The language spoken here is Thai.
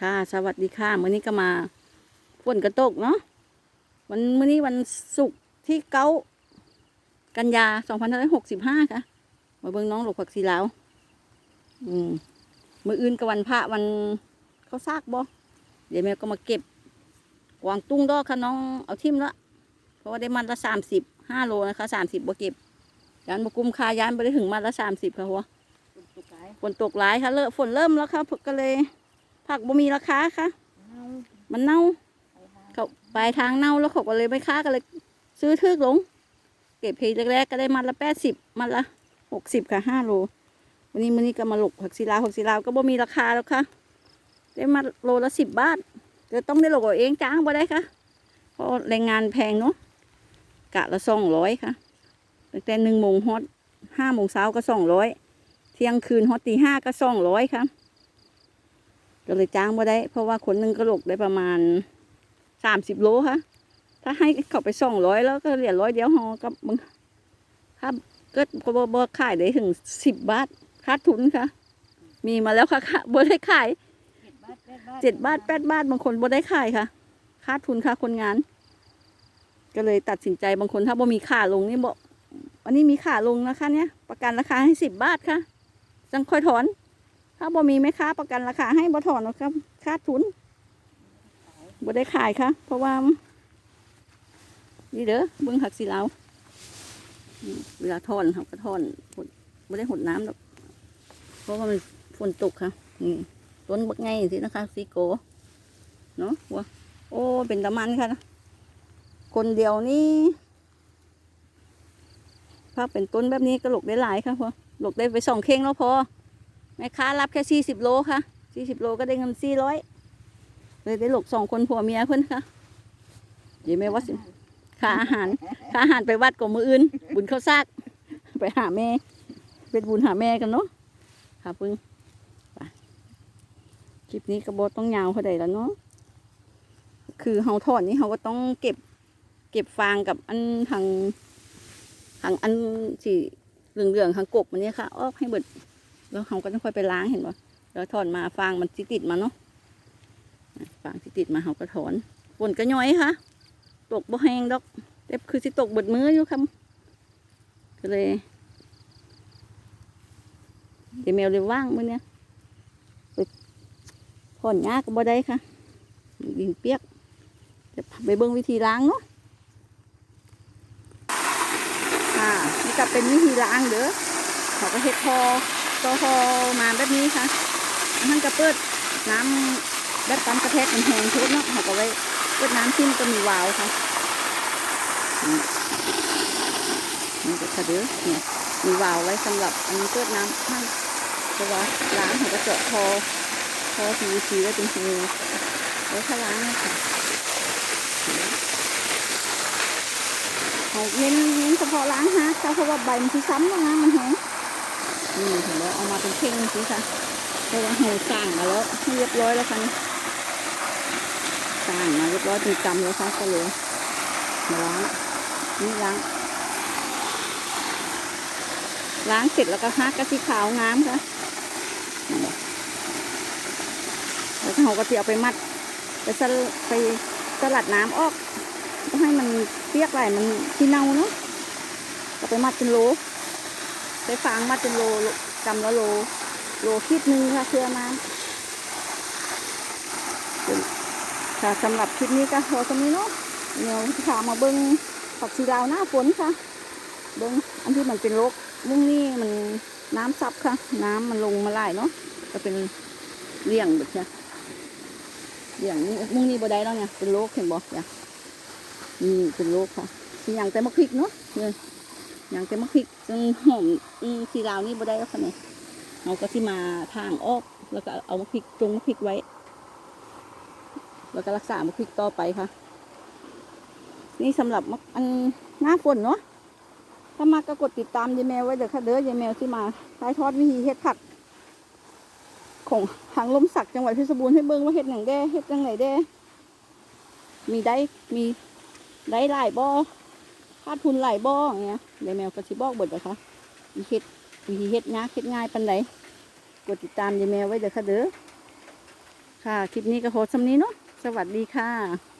ค่ะ สวัสดีค่ะมื้อนี้ก็มาฝนกระตกเนาะวันมื้อนี้วันศุกร์ที่เก้ากันยาสองพันห้าร้อยหกสิบห้าค่ะ มาเบิ่งน้องหลกผักสีลาวอืมมื้ออื่นกับวันพระวันเขาซากบ่เดี๋ยวแม่ก็มาเก็บกวางตุ้งดอกค่ะน้องเอาทิ่มละเพราะว่าได้มันละสามสิบห้าโลนะคะสามสิบบ่เก็บยานบกุมคายานไปได้ถึงมันละสามสิบค่ะหัวฝนตกหลายค่ะเริ่มฝนเริ่มแล้วค่ะก็เลย ผักบ่มีราคาค่ะ มันเน่าเขาปลายทางเน่าแล้วเขาก็เลยไม่ค้าก็เลย ซื้อทึกลง เก็บพีแรกๆก็ได้มัดละแปดสิบมัดละหกสิบค่ะห้าโล วันนี้มันนี้ก็มาหลกผักซีลาวผักซีลาวก็บ่มีราคาแล้วค่ะ ได้มาโลละสิบบาทจะต้องได้โลกเอาเองจ้างบ่ได้ค่ะ เพราะแรงงานแพงเนาะกะละสองร้อยค่ะตั้งแต่หนึ่งโมงฮอตห้าโมงเช้าก็สองร้อยเที่ยงคืนฮอตตีห้าก็สองร้อยค่ะ ก็เลยจ้างมาได้ เพราะว่าคนหนึ่งก็หลกได้ประมาณสามสิบโลค่ะถ้าให้เขาไปสองร้อยแล้วก็เหลือร้อยเดียวหอกับมึงถ้าก็ก็บ่บ่ขายได้ถึงสิบบาทขาดทุนค่ะ มีมาแล้วค่ะค่ะบ่ได้ขายเจ็ดบาทแปดบาทบางคนบ่ได้ขายค่ะขาดทุนค่ะคนงาน ก็เลยตัดสินใจบางคนถ้าบ่มีค่าลงนี่บอกวันนี้มีค่าลงนะคะเนี่ยประกันราคาให้สิบบาทค่ะจังค่อยถอน ถ้าบ่มีแม่ค้าประกันราคาให้บ่ถอนหรอกครับขาดทุนบ่ได้ขายค่ะ เพราะว่า นี่เด้อเบิ่งผักสีเหลาเวลาถอนเขาก็ถอนบ่ได้หดน้ำหรอกเพราะว่ามันฝนตกค่ะนี่ต้นบักไงสินะคะสีโกเนาะวัวโอ้ เป็นตะมันค่ะ คนเดียวนี่ถ้าเป็นต้นแบบนี้ก็หลกได้หลายค่ะพอหลกได้ไปสองเข่งแล้วพอ แม่ค้ารับแค่สี่สิบโลค่ะสี่สิบโลก็ได้เงินสี่ร้อยเลยได้หลกสองคนผัวเมียเพิ่นค่ะเดี๋ยวแม่ว่าสิค่าอาหารค่าอาหารไปวัดกับมืออื่น บุญเข้าวซากไปหาแม่ เป็นบุญหาแม่กันเนาะค่ะพึ่งคลิปนี้กระโบต้องยาวเท่าใดแล้วเนาะคือเฮาทอดนี่เฮาก็ต้องเก็บ เก็บฟางกับอันทางทางอันสีเหลืองๆทางกบมันเนี่ยค่ะออกให้เบิด แล้วเขาก็ต้องค่อยไปล้างเห็นป่ะแล้วถอนมาฟางมันสิติดมาเนาะฟางสิติดมาเขาก็ถอนฝนก็ย้อยค่ะ ตกบ่แห้งดอกแต่คือสิตกเบิดมืออยู่ครับก็เลยเดี๋ยวแมวเลยว่างมือเนี้ยไปถอนหญ้าก็บ่ได้ค่ะดินเปียกเดี๋ยวไปเบิ่งวิธีล้างเนาะค่ะนี่ก็เป็นวิธีล้างเด้อเขาก็เฮ็ดพอ ตัวพอมาแบบนี้ค่ะท่านก็เปิดน้ำแบบตามกระแทกมันแห้งทุกเนาะเขาก็ไว้เปิดน้ำทิ้มก็มีวาวค่ะนี่นี่ก็กระเดือเนี่ยมีวาวไว้สำหรับอันนี้เปิดน้ำให้เพราะว่าล้างเขาก็เจาะพอพอ PVC ไว้เป็นหูไว้ถ้าล้างนะคะเขาเน้นเน้นเฉพาะล้างฮะเพราะว่าใบมันที่ซ้ำแล้วนะมันแห้ง นี่เห็นไหมเอามาเป็นเข่งสิค่ะเพราะว่าหูสร้างมาแล้วให้เรียบร้อยแล้วค่ะนี่สร้างมาเรียบร้อยเป็นกำแล้วค่ะก็เลยมาล้างนี่ล้างล้างเสร็จแล้วก็ฮักกะทิขาวงามค่ะแล้วเขาก็จะเอาไปมัดไปสลไปสลัดน้ำออกให้มันเปียกไหลมันที่เน่าเนาะก็ไปมัดเป็นโล ไปฟางมาเป็นโลโลกำละโล โลคิดหนึ่งค่ะเชื่อมาค่ะสำหรับคลิปนี้ก็พอตรงนี้เนาะเดี๋ยวถามมาเบิ้งผักชีลาวหน้าฝนค่ะ เบิ้งอันที่มันเป็นโรคมุ่งนี่มันน้ำซับค่ะ น้ำมันลงมาไหลเนาะก็เป็นเลี่ยงแบบเนี้ยเลี่ยงนี่มุ่งนี่บ่ได้แล้วเนี่ยเป็นโรคเห็นบ่เนี่ยนี่เป็นโรคค่ะที่อย่างแต่มะพริกเนาะเนี่ย อย่างแต่มะพริกจังหอมอืมสีลาวนี่บ่ได้แล้วค่ะเนี่ยเราก็ที่มาทางออกแล้วก็เอามะพริกจงมะพริกไว้ แล้วก็รักษามะพริกต่อไปค่ะ นี่สำหรับมะอันหน้าฝนเนาะถ้ามาก็กดติดตามยายแมวไว้เด้อค่ะเด้อยายแมวที่มาถ่ายทอดวิธีเฮ็ดผัก ของทางลมสักจังหวัดเพชรบูรณ์ให้เบิ่งว่าเฮ็ดหนังแด้เฮ็ดจังไหนแด้มีได้มีได้หลายบ่ อขาดทุนหลายบ่อย่างเงี้ยยายแมวกระสิบอกเบิดนะคะวิธีเฮ็ดวิธีเฮ็ดยากเฮ็ดง่ายปันไหนกดติดตามยายแมวไว้เด้อค่ะเด้อค่ะ คลิปนี้ก็โฮสต์สำนี้เนาะสวัสดีค่ะ